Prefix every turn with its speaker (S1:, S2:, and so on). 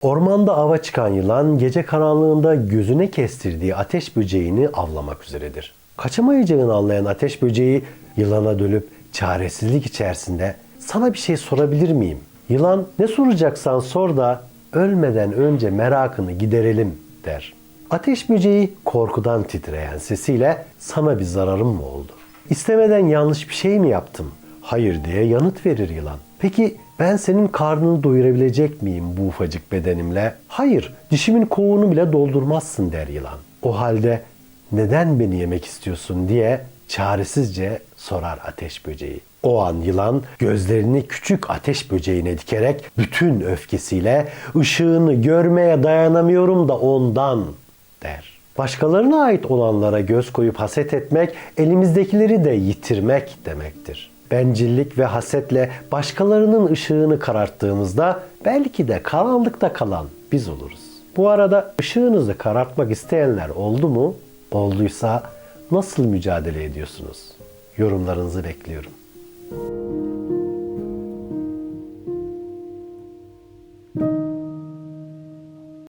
S1: Ormanda ava çıkan yılan gece karanlığında gözüne kestirdiği ateş böceğini avlamak üzeredir. Kaçamayacağını anlayan ateş böceği yılana dönüp çaresizlik içerisinde sana bir şey sorabilir miyim? Yılan ne soracaksan sor da ölmeden önce merakını giderelim der. Ateş böceği korkudan titreyen sesiyle sana bir zararım mı oldu? İstemeden yanlış bir şey mi yaptım? Hayır diye yanıt verir yılan. Peki ben senin karnını doyurabilecek miyim bu ufacık bedenimle? Hayır, dişimin kovuğunu bile doldurmazsın der yılan. O halde neden beni yemek istiyorsun diye çaresizce sorar ateş böceği. O an yılan gözlerini küçük ateş böceğine dikerek bütün öfkesiyle ışığını görmeye dayanamıyorum da ondan der. Başkalarına ait olanlara göz koyup haset etmek, elimizdekileri de yitirmek demektir. Bencillik ve hasetle başkalarının ışığını kararttığımızda belki de karanlıkta kalan biz oluruz. Bu arada ışığınızı karartmak isteyenler oldu mu? Olduysa nasıl mücadele ediyorsunuz? Yorumlarınızı bekliyorum.